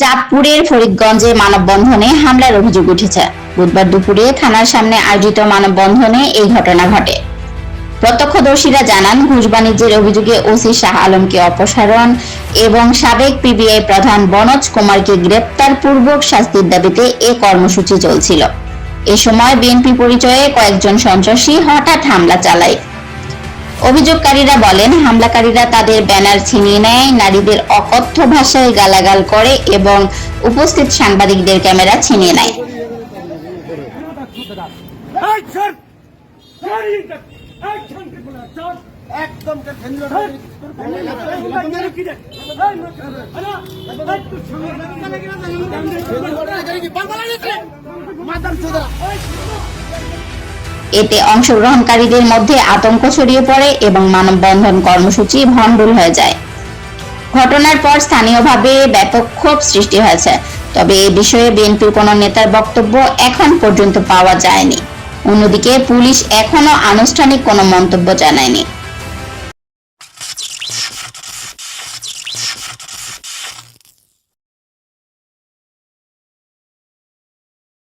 চাঁদপুরের ফরিদগঞ্জে মানববন্ধনে হামলার অভিযোগ উঠেছে। বুধবার দুপুরে থানার সামনে আয়োজিত মানববন্ধনে এই ঘটনা ঘটে। প্রত্যক্ষদর্শীরা জানান, ঘুষ বাণিজ্যের অভিযোগে ওসি শাহ আলমকে অপসারণ এবং সাবেক পিবিআই প্রধান বনজ কুমারকে গ্রেপ্তার পূর্বক শাস্তির দাবিতে এ কর্মসূচি চলছিল। এ সময় বিএনপি পরিচয়ে কয়েকজন সন্ত্রাসী হঠাৎ হামলা চালায়। অভিযোগকারীরা বলেন হামলাকারীরা তাদের ব্যানার ছিনিয়ে নেয় নারীদের অকথ্য ভাষায় গালাগাল করে এবং উপস্থিত সাংবাদিকদের ক্যামেরা ছিনিয়ে নেয়! Ready! Action! এতে অংশগ্রহণকারীদের মধ্যে আতঙ্ক ছড়িয়ে পড়ে এবং মানববন্ধন কর্মসূচি ভণ্ডুল হয়ে যায়। ঘটনার পর স্থানীয়ভাবে ব্যাপক ক্ষোভ সৃষ্টি হয়েছে। তবে এ বিষয়ে বিএনপির কোনো নেতার বক্তব্য এখন পর্যন্ত পাওয়া যায়নি। অন্যদিকে পুলিশ এখনও আনুষ্ঠানিক কোনো মন্তব্য জানায়নি।